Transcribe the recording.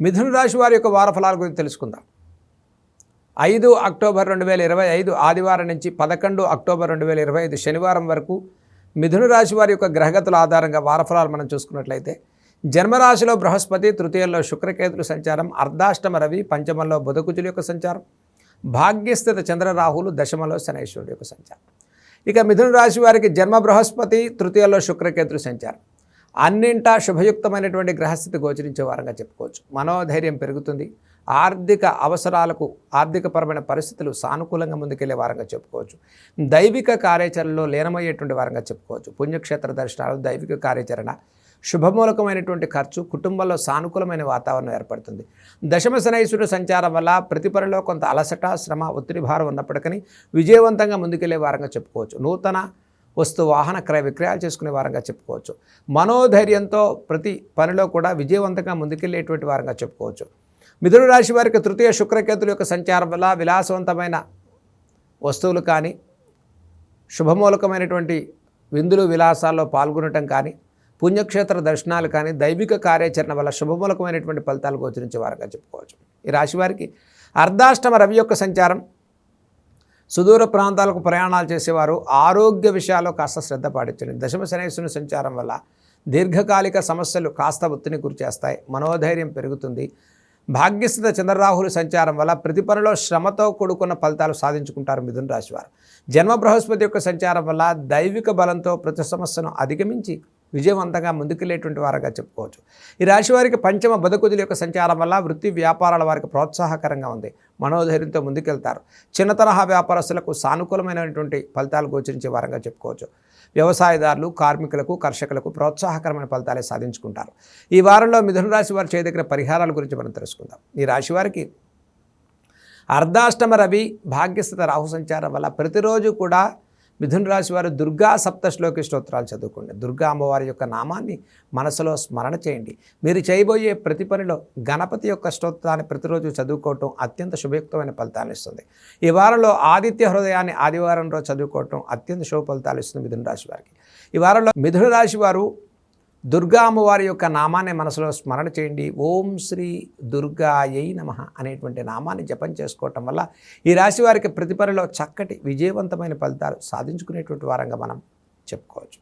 మిథున రాశి వారి యొక్క వారఫలాల గురించి తెలుసుకుందాం. ఐదు అక్టోబర్ రెండు వేల ఇరవై ఐదు ఆదివారం నుంచి పదకొండు అక్టోబర్ రెండు వేల ఇరవై ఐదు శనివారం వరకు మిథున రాశి వారి యొక్క గ్రహగతుల ఆధారంగా వారఫలాలు మనం చూసుకున్నట్లయితే జన్మరాశిలో బృహస్పతి తృతీయంలో శుక్రకేతుల సంచారం అర్ధాష్టమ రవి పంచమంలో బుధకుజుల యొక్క సంచారం భాగ్యస్థిత చంద్రరాహులు దశమలో శనైశ్వరుడు యొక్క సంచారం. ఇక మిథున రాశి వారికి జన్మ బృహస్పతి తృతీయంలో శుక్రకేతులు సంచారం. అన్నింటా శుభయుక్తమైనటువంటి గ్రహస్థితి గోచరించే వారంగా చెప్పుకోవచ్చు. మనోధైర్యం పెరుగుతుంది. ఆర్థిక అవసరాలకు ఆర్థికపరమైన పరిస్థితులు సానుకూలంగా ముందుకెళ్ళే వారంగా చెప్పుకోవచ్చు. దైవిక కార్యాచరణలో లీనమయ్యేటువంటి వారంగా చెప్పుకోవచ్చు. పుణ్యక్షేత్ర దర్శనాలు దైవిక కార్యాచరణ శుభమూలకమైనటువంటి ఖర్చు కుటుంబంలో సానుకూలమైన వాతావరణం ఏర్పడుతుంది. దశమ శనైశ్వరుడు సంచారం వల్ల ప్రతి పనిలో కొంత అలసట శ్రమ ఒత్తిడి భారం ఉన్నప్పటికీ విజయవంతంగా ముందుకెళ్ళే వారంగా చెప్పుకోవచ్చు. నూతన వస్తు వాహన క్రయ విక్రయాలు చేసుకునే వారంగా చెప్పుకోవచ్చు. మనోధైర్యంతో ప్రతి పనిలో కూడా విజయవంతంగా ముందుకెళ్ళేటువంటి వారంగా చెప్పుకోవచ్చు. మిథున రాశి వారికి తృతీయ శుక్రకేతుల యొక్క సంచారం వల్ల విలాసవంతమైన వస్తువులు కానీ శుభమూలకమైనటువంటి విందులు విలాసాల్లో పాల్గొనటం కానీ పుణ్యక్షేత్ర దర్శనాలు కానీ దైవిక కార్యాచరణ వల్ల శుభమూలకమైనటువంటి ఫలితాలు గోచరించే వారంగా చెప్పుకోవచ్చు. ఈ రాశివారికి అర్ధాష్టమ రవి యొక్క సంచారం సుదూర ప్రాంతాలకు ప్రయాణాలు చేసేవారు ఆరోగ్య విషయాల్లో కాస్త శ్రద్ధ పాటించండి. దశమ శనేశ్వరుని సంచారం వల్ల దీర్ఘకాలిక సమస్యలు కాస్త ఒత్తిడిని గురిచేస్తాయి మనోధైర్యం పెరుగుతుంది. భాగ్యస్థిత చంద్రరాహుల సంచారం వల్ల ప్రతి పనిలో శ్రమతో కూడుకున్న ఫలితాలు సాధించుకుంటారు మిథున రాశివారు జన్మ బృహస్పతి యొక్క సంచారం వల్ల దైవిక బలంతో ప్రతి సమస్యను అధిగమించి విజయవంతంగా ముందుకెళ్ళేటువంటి వారుగా చెప్పుకోవచ్చు. ఈ రాశి వారికి పంచమ బతుకుదుల యొక్క సంచారం వల్ల వృత్తి వ్యాపారాల వారికి ప్రోత్సాహకరంగా ఉంది. మనోధైర్యంతో ముందుకెళ్తారు. చిన్న తరహా వ్యాపారస్తులకు సానుకూలమైనటువంటి ఫలితాలు గోచరించే వారంగా చెప్పుకోవచ్చు. వ్యవసాయదారులు కార్మికులకు కర్షకులకు ప్రోత్సాహకరమైన ఫలితాలే సాధించుకుంటారు. ఈ వారంలో మిథున రాశి వారు చేయదగిన పరిహారాల గురించి మనం తెలుసుకుందాం. ఈ రాశి వారికి అర్ధాష్టమ రవి భాగ్యస్థిత రాహు సంచారం వల్ల ప్రతిరోజు కూడా మిథున రాశి వారు దుర్గా సప్తశ్లోకి స్తోత్రాలు చదువుకోండి. దుర్గా అమ్మవారి యొక్క నామాన్ని మనసులో స్మరణ చేయండి. మీరు చేయబోయే ప్రతి పనిలో గణపతి యొక్క స్తోత్రాన్ని ప్రతిరోజు చదువుకోవటం అత్యంత శుభయుక్తమైన ఫలితాలు ఇస్తుంది. ఈ వారంలో ఆదిత్య హృదయాన్ని ఆదివారం రోజు చదువుకోవటం అత్యంత శుభ ఫలితాలు ఇస్తుంది మిథున రాశి వారికి. ఈ వారంలో మిథున రాశి వారు దుర్గా అమ్మవారి యొక్క నామాన్ని మనసులో స్మరణ చేయండి. ఓం శ్రీ దుర్గాయై నమ అనేటువంటి నామాన్ని జపం చేసుకోవటం వల్ల ఈ రాశి వారికి ప్రతిపరిలో చక్కటి విజయవంతమైన ఫలితాలు సాధించుకునేటువంటి వారంగా మనం చెప్పుకోవచ్చు.